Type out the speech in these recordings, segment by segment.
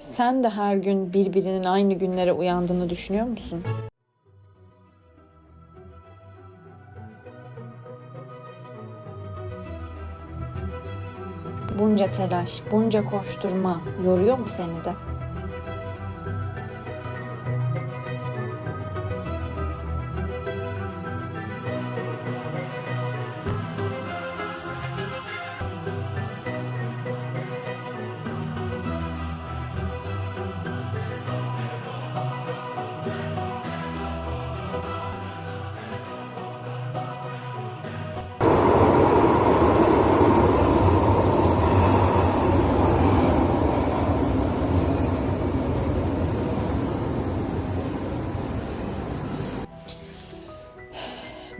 Sen de her gün birbirinin aynı günlere uyandığını düşünüyor musun? Bunca telaş, bunca koşturma yoruyor mu seni de?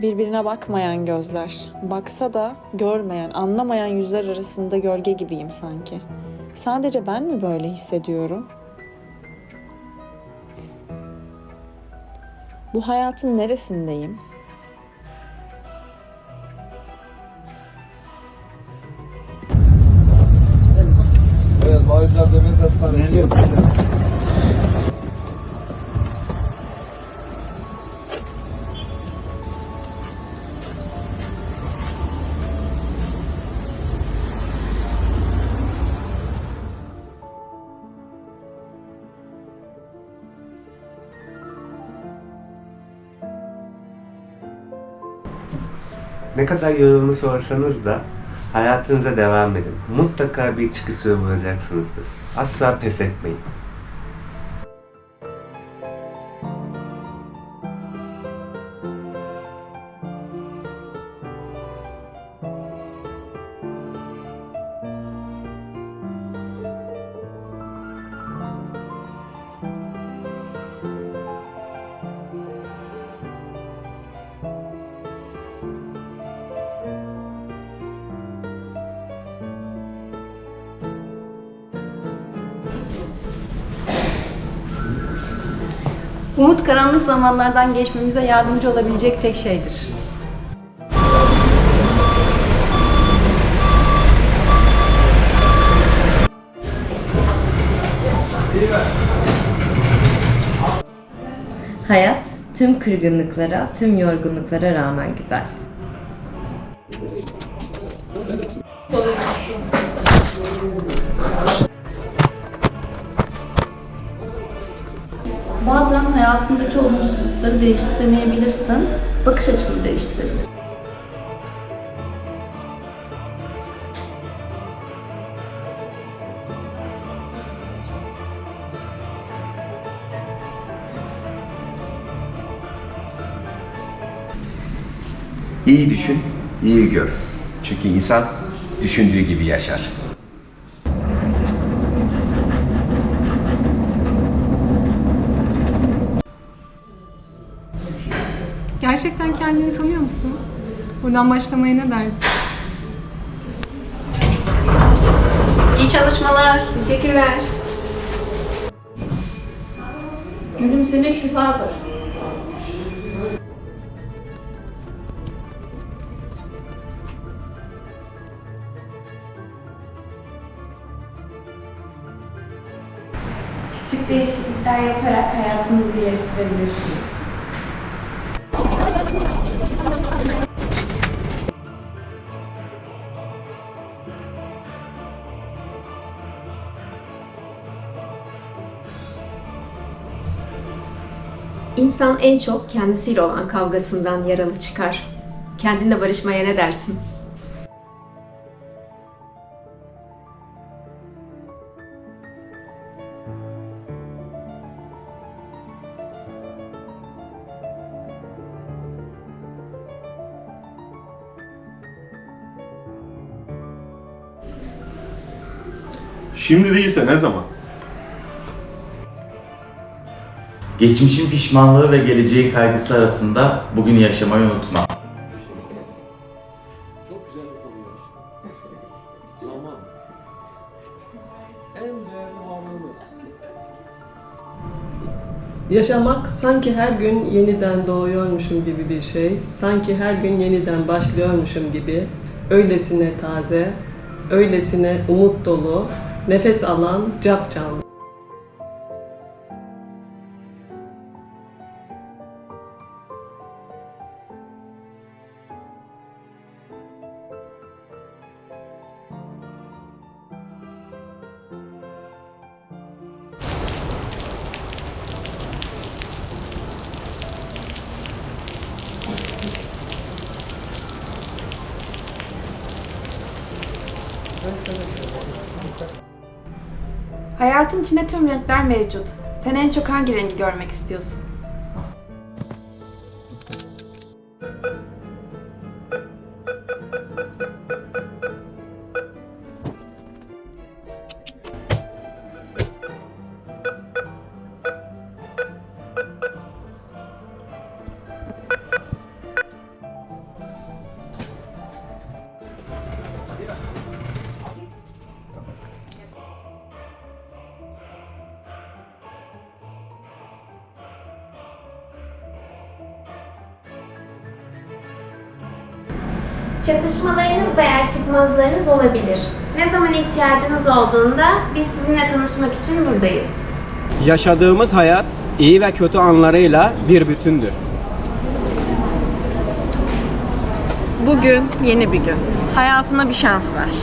Birbirine bakmayan gözler. Baksa da görmeyen, anlamayan yüzler arasında gölge gibiyim sanki. Sadece ben mi böyle hissediyorum? Bu hayatın neresindeyim? Evet, Bağcılar Devlet Hastanesi. Ne kadar yorulmuş sorsanız da hayatınıza devam edin. Mutlaka bir çıkış yolu bulacaksınızdır. Asla pes etmeyin. Umut karanlık zamanlardan geçmemize yardımcı olabilecek tek şeydir. Hayat tüm kırgınlıklara, tüm yorgunluklara rağmen güzel. Hayatındaki olumsuzlukları değiştiremeyebilirsin, bakış açını değiştirebilir. İyi düşün, iyi gör. Çünkü insan düşündüğü gibi yaşar. Gerçekten kendini tanıyor musun? Buradan başlamaya ne dersin? İyi çalışmalar. Teşekkürler. Gülümsemek şifadır. Küçük değişiklikler yaparak hayatınızı iyileştirebilirsiniz. İnsan en çok kendisiyle olan kavgasından yaralı çıkar. Kendinle barışmaya ne dersin? Şimdi değilse ne zaman? Geçmişin pişmanlığı ve geleceğin kaygısı arasında bugünü yaşamayı unutma. Çok güzel bir konu. Zaman. En değerli varlığımız. Yaşamak sanki her gün yeniden doğuyormuşum gibi bir şey, sanki her gün yeniden başlıyormuşum gibi, öylesine taze, öylesine umut dolu, nefes alan, cap canlı. Hayatın içinde tüm renkler mevcut. Sen en çok hangi rengi görmek istiyorsun? Çatışmalarınız veya çıkmazlarınız olabilir. Ne zaman ihtiyacınız olduğunda biz sizinle tanışmak için buradayız. Yaşadığımız hayat iyi ve kötü anlarıyla bir bütündür. Bugün yeni bir gün. Hayatına bir şans ver.